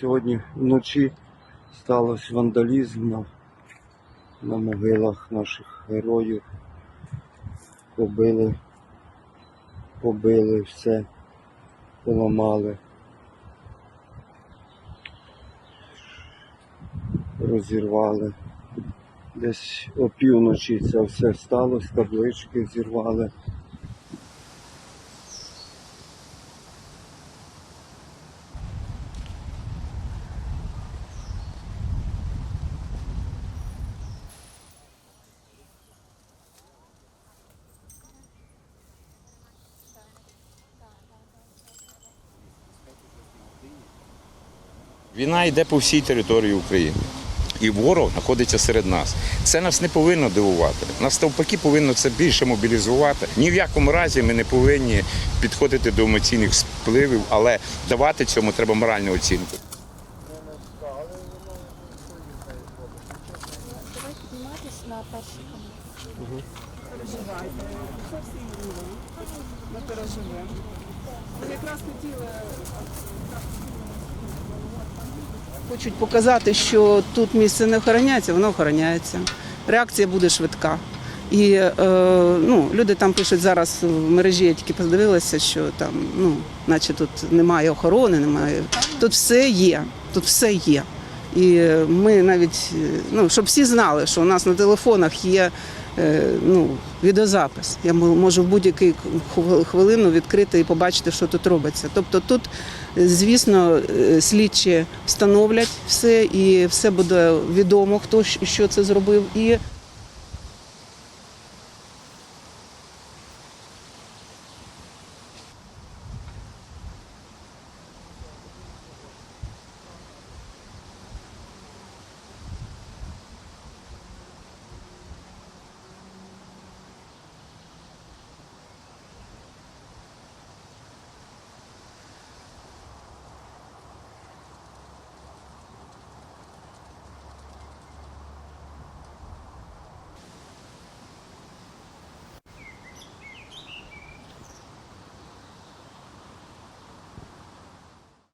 Сьогодні вночі сталося вандалізм на, на могилах наших героїв. Побили, побили все, поламали. Розірвали. Десь опівночі це все сталося, таблички зірвали. Війна йде по всій території України. І ворог знаходиться серед нас. Це нас не повинно дивувати. Нас навпаки повинно це більше мобілізувати. Ні в якому разі ми не повинні підходити до емоційних спливів, але давати цьому треба моральну оцінку. Люди. Ми переживемо. Ми якраз хотіли. Хочуть показати, що тут місце не охороняється, воно охороняється. Реакція буде швидка. І е, ну, люди там пишуть зараз в мережі, я тільки подивилася, що там, ну, наче тут немає охорони, немає. Тут все є. Тут все є. І ми навіть, е, ну, щоб всі знали, що у нас на телефонах є ну, відеозапис. Я можу в будь-який хв- хвилину відкрити і побачити, що тут робиться. Тобто тут, е, звісно, е, слідчі встановлять все і все буде відомо, хто що це зробив. І